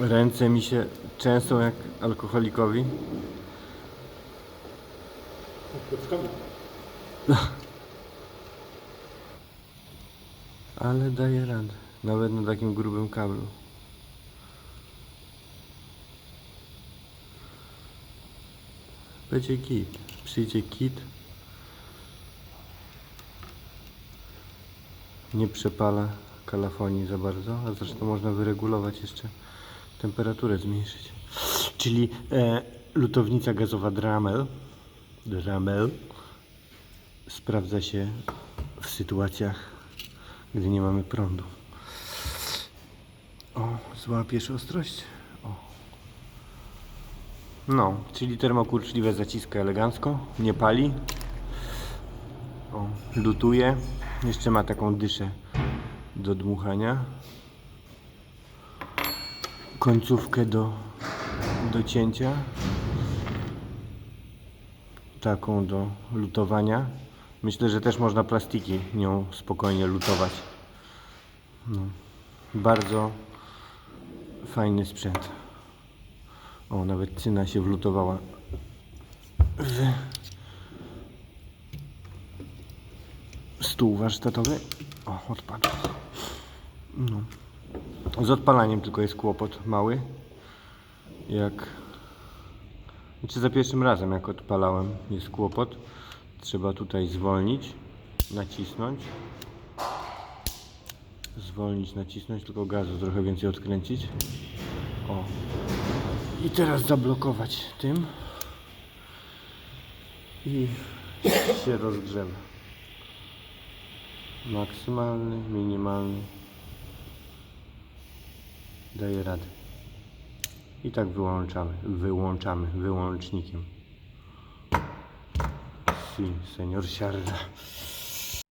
Ręce mi się często jak alkoholikowi. Ale daje radę. Nawet na takim grubym kablu. Będzie kit. Przyjdzie kit. Nie przepala kalafonii za bardzo, a zresztą można wyregulować jeszcze temperaturę zmniejszyć. Czyli e, lutownica gazowa Dramel, Dramel sprawdza się w sytuacjach, gdy nie mamy prądu. O, złapiesz ostrość? O. No, czyli termokurczliwe zaciska elegancko, nie pali. O, lutuje. Jeszcze ma taką dyszę do dmuchania. Końcówkę do, do cięcia. Taką do lutowania. Myślę, że też można plastiki nią spokojnie lutować. No. Bardzo fajny sprzęt. O, nawet cyna się wlutowała w stół warsztatowy. O, odpadł. No. Z odpalaniem tylko jest kłopot mały. Jak. Znaczy za pierwszym razem jak odpalałem jest kłopot. Trzeba tutaj zwolnić, nacisnąć. Zwolnić, nacisnąć, tylko gazu trochę więcej odkręcić. O. I teraz zablokować tym. I się rozgrzewa. Maksymalny, minimalny. Daje radę. I tak wyłączamy, wyłączamy wyłącznikiem. Si, senior siarda.